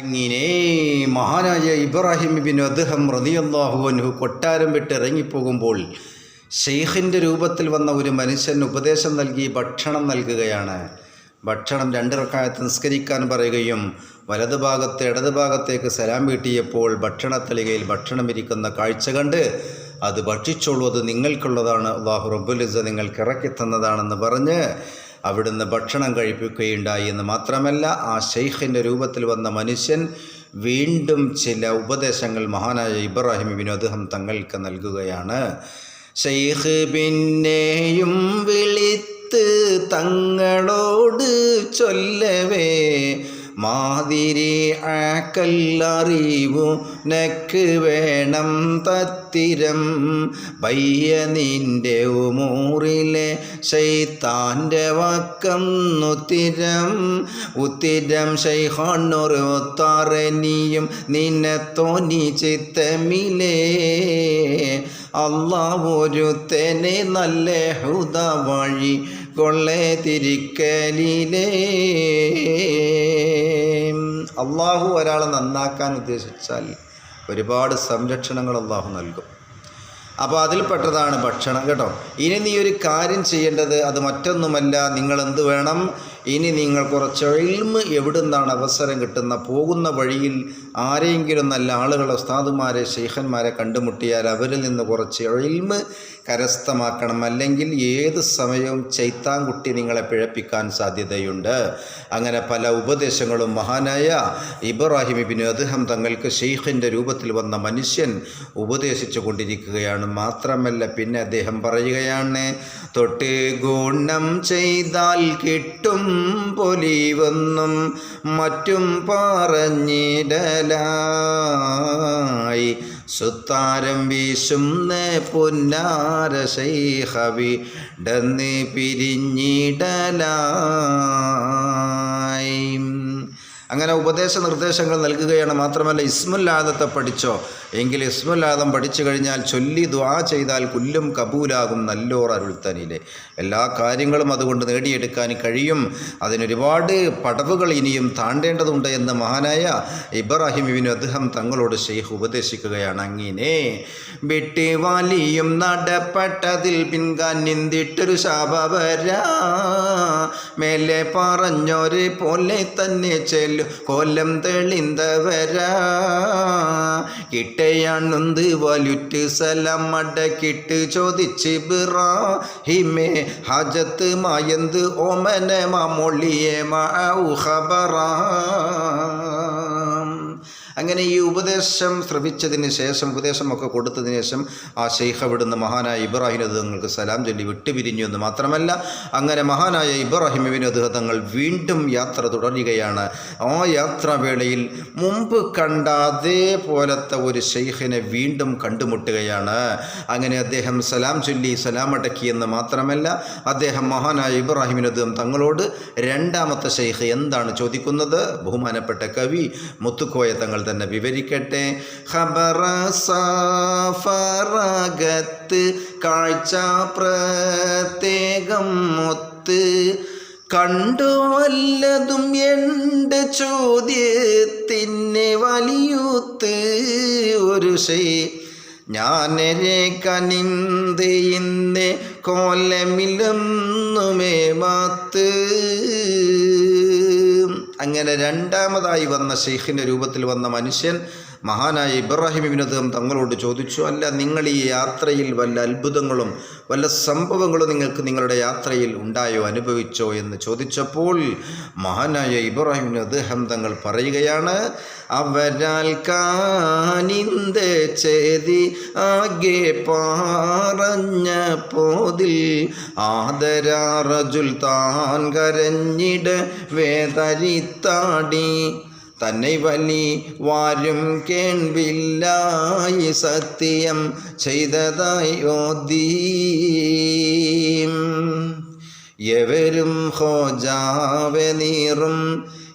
അങ്ങനെ മഹാനായ ഇബ്രാഹിം ബിൻ അദ്ദേഹം റതിയല്ലാഹുവൻഹു കൊട്ടാരം വിട്ട് ഇറങ്ങിപ്പോകുമ്പോൾ ഷെയ്ഖിന്റെ രൂപത്തിൽ വന്ന ഒരു മനുഷ്യൻ ഉപദേശം നൽകി ഭക്ഷണം നൽകുകയാണ്. ഭക്ഷണം രണ്ടിറക്കായത്ത് നിസ്കരിക്കാൻ പറയുകയും വലതുഭാഗത്ത് ഇടതുഭാഗത്തേക്ക് സലാം വീട്ടിയപ്പോൾ ഭക്ഷണത്തളികയിൽ ഭക്ഷണം ഇരിക്കുന്ന കാഴ്ച കണ്ട് അത് ഭക്ഷിച്ചോളൂ അത് നിങ്ങൾക്കുള്ളതാണ്. അള്ളാഹു റബ്ബുലിസ നിങ്ങൾക്ക് ഇറക്കി തന്നതാണെന്ന് പറഞ്ഞ് അവിടുന്ന് ഭക്ഷണം കഴിപ്പിക്കുകയുണ്ടായി എന്ന് മാത്രമല്ല ആ ഷെയ്ഖിന്റെ രൂപത്തിൽ വന്ന മനുഷ്യൻ വീണ്ടും ചില ഉപദേശങ്ങൾ മഹാനായ ഇബ്രാഹിം ബിൻ അദ്ദേഹം തങ്ങൾക്ക് നൽകുകയാണ്. ഷെയ്ഖ് പിന്നെയും വിളിത്ത് തങ്ങളോട് ചൊല്ലവേ മാതിരി ആക്കല്ലറിവു നക്ക് വേണം തത്തിരം. പയ്യ നിന്റെ ഉമൂറിലെ ശൈത്താന്റെ വക്കം ഉത്തിരം ഉത്തിരം ശൈഹാണൊരുത്താറനിയും നിന്നെ തോന്നി ചിത്തമിലേ. അള്ളാഹൊരുത്തനെ നല്ല ഹുദ വഴി കൊള്ളേ തിരിക്കലിലേ അള്ളാഹു ഒരാളെ നന്നാക്കാൻ ഉദ്ദേശിച്ചാൽ ഒരുപാട് സംരക്ഷണങ്ങൾ അള്ളാഹു നൽകും. അപ്പോൾ അതിൽപ്പെട്ടതാണ് ഭക്ഷണം. കേട്ടോ? ഇനി നീ ഒരു കാര്യം ചെയ്യേണ്ടത് അത് മറ്റൊന്നുമല്ല. നിങ്ങൾ എന്ത് വേണം? ഇനി നിങ്ങൾ കുറച്ച് എൽമ് എവിടുന്നാണ് അവസരം കിട്ടുന്ന പോകുന്ന വഴിയിൽ ആരെങ്കിലും നല്ല ആളുകളെ ഉസ്താദുമാരെ ഷെയ്ഖന്മാരെ കണ്ടുമുട്ടിയാൽ അവരിൽ നിന്ന് കുറച്ച് എൽമ് കരസ്ഥമാക്കണം. അല്ലെങ്കിൽ ഏത് സമയവും ചൈത്താൻകുട്ടി നിങ്ങളെ പിഴപ്പിക്കാൻ സാധ്യതയുണ്ട്. അങ്ങനെ പല ഉപദേശങ്ങളും മഹാനായ ഇബ്രാഹിം ഇബിന് അദ്ദേഹം തങ്ങൾക്ക് ഷെയ്ഖിന്റെ രൂപത്തിൽ വന്ന മനുഷ്യൻ ഉപദേശിച്ചു കൊണ്ടിരിക്കുകയാണ്. മാത്രമല്ല പിന്നെ അദ്ദേഹം പറയുകയാണ് തൊട്ട് ഗുണം ചെയ്താൽ കിട്ടും പൊലിവെന്നും മറ്റും പറഞ്ഞിടലായി. സുത്താരം വീശുന്ന പുന്നാര ശൈഹവി ഡന്ന് പിരിഞ്ഞിടലായി. അങ്ങനെ ഉപദേശ നിർദ്ദേശങ്ങൾ നൽകുകയാണ് മാത്രമല്ല ഇസ്മുല്ലാദത്തെ പഠിച്ചോ? എങ്കിൽ ഇസ്മുല്ലാദം പഠിച്ചു കഴിഞ്ഞാൽ ചൊല്ലി ദ്വാ ചെയ്താൽ കുല്ലും കബൂലാകും നല്ലോർ അരുൾത്തനിലെ. എല്ലാ കാര്യങ്ങളും അതുകൊണ്ട് നേടിയെടുക്കാൻ കഴിയും. അതിനൊരുപാട് പടവുകൾ ഇനിയും താണ്ടേണ്ടതുണ്ട് എന്ന് മഹാനായ ഇബ്രാഹിം ഇബിന് അദ്ദേഹം തങ്ങളോട് ഷെയ്ഖ് ഉപദേശിക്കുകയാണ്. അങ്ങനെ വിട്ട് വാലിയും നടപ്പെട്ടതിൽ പിൻകാൻ നിന്തിട്ടൊരു ശാപവരാ മേലെ പറഞ്ഞൊരു പോലെ തന്നെ ചെല്ലു. കൊല്ലം തെളിന്തവരാ കിട്ടയാണുന്ത് വലുറ്റ് സലം മടക്കിട്ട് ചോദിച്ച് ബിറാഹിമേ ഹജത്ത് മായന്ത് ഓമന മമൊളിയെ മ ഖബറാ. അങ്ങനെ ഈ ഉപദേശം ശ്രവിച്ചതിന് ശേഷം ഉപദേശമൊക്കെ കൊടുത്തതിന് ശേഷം ആ ഷെയ്ഖ് അവിടുന്ന് മഹാനായ ഇബ്രാഹിം അദ്ദേഹങ്ങൾക്ക് സലാം ചൊല്ലി വിട്ടുപിരിഞ്ഞു എന്ന് മാത്രമല്ല അങ്ങനെ മഹാനായ ഇബ്രാഹിം ഇബിൻ തങ്ങൾ വീണ്ടും യാത്ര തുടരുകയാണ്. ആ യാത്രാവേളയിൽ മുമ്പ് കണ്ട അതേപോലത്തെ ഒരു ഷെയ്ഖിനെ വീണ്ടും കണ്ടുമുട്ടുകയാണ്. അങ്ങനെ അദ്ദേഹം സലാം ചൊല്ലി സലാം അടക്കി എന്ന് മാത്രമല്ല അദ്ദേഹം മഹാനായ ഇബ്രാഹിമിന് അദ്ദേഹം തങ്ങളോട് രണ്ടാമത്തെ ഷെയ്ഖ് എന്താണ് ചോദിക്കുന്നത്? ബഹുമാനപ്പെട്ട കവി മുത്തുക്കോയ തങ്ങൾ തന്നെ വിവരിക്കട്ടെ. ഖബറ സഫറകത്ത് കാഴ്ച പ്രത്യേകം ഒത്ത് കണ്ടു വല്ലതും എന്റെ ചോദ്യത്തിന് വലിയൂത്ത്. ഒരു ശൈ ഞാനരെ കനിന്ത് ഇന്ന് മാത്ത്. അങ്ങനെ രണ്ടാമതായി വന്ന ഷെയ്ഖിന്റെ രൂപത്തിൽ വന്ന മനുഷ്യൻ മഹാനായ ഇബ്രാഹിം ഇബിനദ്ദേഹം തങ്ങളോട് ചോദിച്ചു അല്ല നിങ്ങൾ ഈ യാത്രയിൽ വല്ല അത്ഭുതങ്ങളും വല്ല സംഭവങ്ങളും നിങ്ങൾക്ക് നിങ്ങളുടെ യാത്രയിൽ ഉണ്ടായോ അനുഭവിച്ചോ? എന്ന് ചോദിച്ചപ്പോൾ മഹാനായ ഇബ്രാഹിം അദ്ദേഹം തങ്ങൾ പറയുകയാണ് അവരാൽ കാനിന്ത ചേതി ആകെ പാറഞ്ഞ പോതിൽ ആദരാറജുൽ താൻ കരഞ്ഞിട വേദരിത്താടി. തന്നെ വലി വാരും കേൺവില്ലായി സത്യം ചെയ്തതായി ഓദീം. എവരും ഹോജാവെ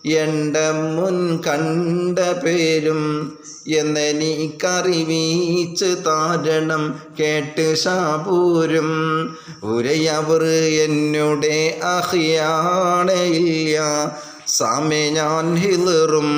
എണ്ട മുൻ കണ്ട പേരും എന്നെനിക്കറിവീച്ച് താരണം കേട്ട് ഷാപൂരും ഉരയവർ എന്നുടെ അഹിയാണയില്ല സാമേ ഞാൻ ഹിലറും.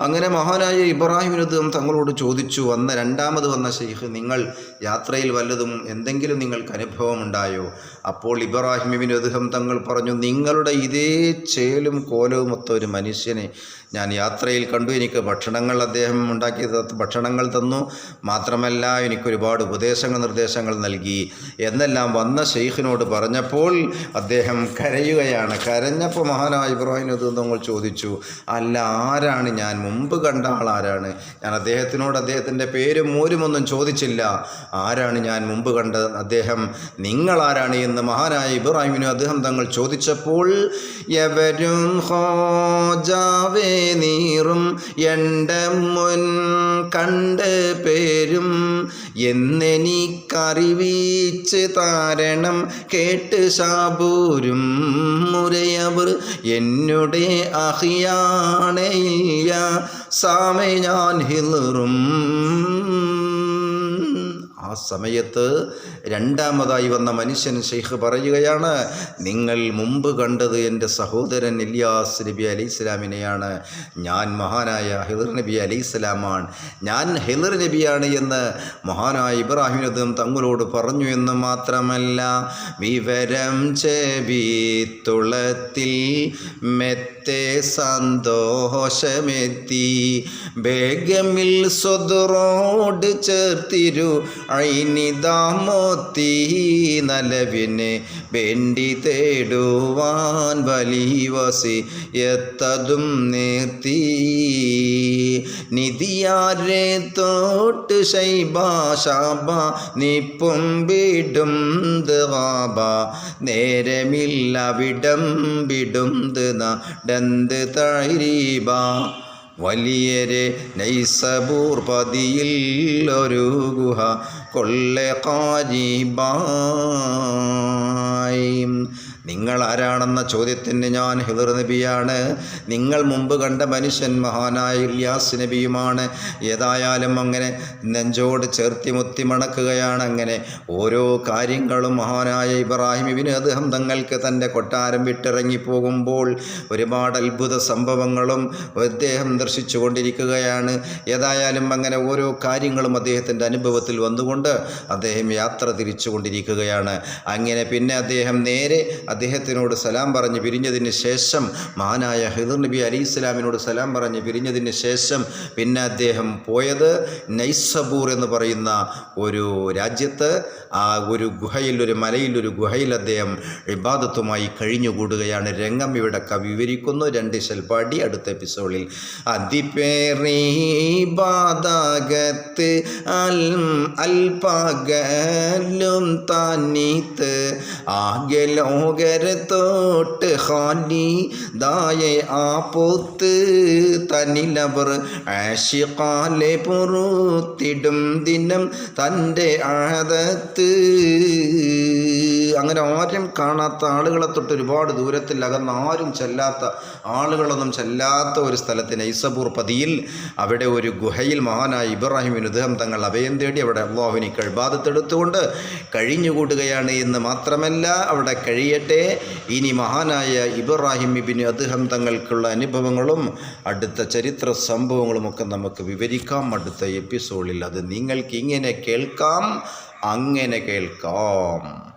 അങ്ങനെ മഹാനായ ഇബ്രാഹിം നുദ്ധം തങ്ങളോട് ചോദിച്ചു വന്ന രണ്ടാമത് വന്ന ഷെയ്ഖ് നിങ്ങൾ യാത്രയിൽ വല്ലതും എന്തെങ്കിലും നിങ്ങൾക്ക് അനുഭവമുണ്ടായോ? അപ്പോൾ ഇബ്രാഹിമിബിൻ അദ്ദേഹം തങ്ങൾ പറഞ്ഞു നിങ്ങളുടെ ഇതേ ചേലും കോലവും ഒത്ത ഒരു മനുഷ്യനെ ഞാൻ യാത്രയിൽ കണ്ടു. എനിക്ക് ഭക്ഷണങ്ങൾ അദ്ദേഹം ഉണ്ടാക്കി ഭക്ഷണങ്ങൾ തന്നു. മാത്രമല്ല എനിക്കൊരുപാട് ഉപദേശങ്ങൾ നിർദ്ദേശങ്ങൾ നൽകി. എന്നെല്ലാം വന്ന ഷെയ്ഖിനോട് പറഞ്ഞപ്പോൾ അദ്ദേഹം കരയുകയാണ്. കരഞ്ഞപ്പോൾ മഹാനായ ഇബ്രാഹിം തങ്ങൾ ചോദിച്ചു അല്ല ആരാണ്? ഞാൻ മുമ്പ് കണ്ട ആൾ ആരാണ്? ഞാൻ അദ്ദേഹത്തിനോട് അദ്ദേഹത്തിന്റെ പേരും മൂരുമൊന്നും ചോദിച്ചില്ല. ആരാണ് ഞാൻ മുമ്പ് കണ്ടത്? അദ്ദേഹം നിങ്ങളാരാണ് എന്ന് മഹാനായ ഇബ്രാഹിമിന് അദ്ദേഹം തങ്ങൾ ചോദിച്ചപ്പോൾ എവരും ഹോജാവേ നീറും എന്റെ മുൻ കണ്ട് പേരും എന്നെനിക്കറിവീച്ച് താരണം കേട്ട് ശാബൂരും മുരയവർ എന്നുടെ അഹിയാണയില്ല സാമേ ഞാൻ ഹിലറും സമയത്ത് രണ്ടാമതായി വന്ന മനുഷ്യൻ ഷെയ്ഖ് പറയുകയാണ് നിങ്ങൾ മുമ്പ് കണ്ടത് എന്റെ സഹോദരൻ ഇല്യാസ് നബി അലി ഇസ്ലാമിനെയാണ് ഞാൻ മഹാനായ ഹിദർ നബി അലി ഇസ്ലാമാണ് ഞാൻ ഹിദർ നബിയാണ് എന്ന് മഹാനായ ഇബ്രാഹിം അദ്ദേഹം തങ്ങളോട് പറഞ്ഞു എന്ന് മാത്രമല്ല വിവരം ചെവിത്തുളത്തിൽ മെത്തെ സന്തോഷമെത്തി. ബേഗമിൽ സ്വതറോട് ചേർത്തിരു ഐനിതാമോത്തി നലവിനെ വേണ്ടി തേടുവാൻ വലിവസി എത്തതും നിർത്തി. നിധിയാരെ തോട്ട് ശൈബ നിപ്പും വിടും വാബ. നേരമില്ല വിടം വിടും നടന്ത് തൈരീബ. വലിയരെ നൈസബൂർ പതിയിൽ ഒരു ഗുഹ കൊള്ളെ കാജിബായി. നിങ്ങൾ ആരാണെന്ന ചോദ്യത്തിന് ഞാൻ ഹിദർ നബിയാണ്. നിങ്ങൾ മുമ്പ് കണ്ട മനുഷ്യൻ മഹാനായ ഇല്യാസ് നബിയുമാണ്. ഏതായാലും അങ്ങനെ നെഞ്ചോട് ചേർത്തി മുത്തി മണക്കുകയാണ് അങ്ങനെ. ഓരോ കാര്യങ്ങളും മഹാനായ ഇബ്രാഹിം ഇബിന് അദ്ദേഹം തങ്ങൾക്ക് തന്റെ കൊട്ടാരം വിട്ടിറങ്ങി പോകുമ്പോൾ ഒരുപാട് അത്ഭുത സംഭവങ്ങളും അദ്ദേഹം ദർശിച്ചു കൊണ്ടിരിക്കുകയാണ്. ഏതായാലും അങ്ങനെ ഓരോ കാര്യങ്ങളും അദ്ദേഹത്തിന്റെ അനുഭവത്തിൽ വന്നുകൊണ്ട് അദ്ദേഹം യാത്ര തിരിച്ചു കൊണ്ടിരിക്കുകയാണ്. അങ്ങനെ പിന്നെ അദ്ദേഹം നേരെ അദ്ദേഹത്തിനോട് സലാം പറഞ്ഞ് പിരിഞ്ഞതിന് ശേഷം മഹാനായ ഹിദർ നബി അലി ഇസ്ലാമിനോട് സലാം പറഞ്ഞ് പിരിഞ്ഞതിന് ശേഷം പിന്നെ അദ്ദേഹം പോയത് നൈസബൂർ എന്ന് പറയുന്ന ഒരു രാജ്യത്ത് ആ ഒരു ഗുഹയിൽ ഒരു മലയിൽ ഒരു ഗുഹയിൽ അദ്ദേഹം ഇബാദത്തുമായി കഴിഞ്ഞുകൂടുകയാണ്. രംഗം ഇവിടെ കവി വിവരിക്കുന്നു രണ്ട് ശൽപാടി അടുത്ത എപ്പിസോഡിൽ. അതിപ്പേറി ബാധകത്ത് അൽ അൽപകലും താനീത്ത് ആകെ ലോകരത്തോട്ട് ഹാലി ദായെ ആ പോത്ത് തനിലവർ ആശിക്കാലെ പൊറുത്തിടും ദിനം തന്റെ ആഴത്ത് അങ്ങനെ ആരും കാണാത്ത ആളുകളെ തൊട്ട് ഒരുപാട് ദൂരത്തിൽ അകന്ന് ആരും ചെല്ലാത്ത ആളുകളൊന്നും ചെല്ലാത്ത ഒരു സ്ഥലത്തിന് ഐസബൂർ പതിയിൽ അവിടെ ഒരു ഗുഹയിൽ മഹാനായ ഇബ്രാഹിമിന് അദ്ദേഹം തങ്ങൾ അഭയം തേടി അവിടെ അള്ളാഹുവിനെ കഴിബാധത്തെടുത്തുകൊണ്ട് കഴിഞ്ഞുകൂടുകയാണ് എന്ന് മാത്രമല്ല അവിടെ കഴിയട്ടെ ഇനി മഹാനായ ഇബ്രാഹിം ഇബിന് അദ്ദേഹം തങ്ങൾക്കുള്ള അനുഭവങ്ങളും അടുത്ത ചരിത്ര സംഭവങ്ങളുമൊക്കെ നമുക്ക് വിവരിക്കാം അടുത്ത എപ്പിസോഡിൽ അത് നിങ്ങൾക്ക് ഇങ്ങനെ കേൾക്കാം അങ്ങനെ കേൾക്കാം.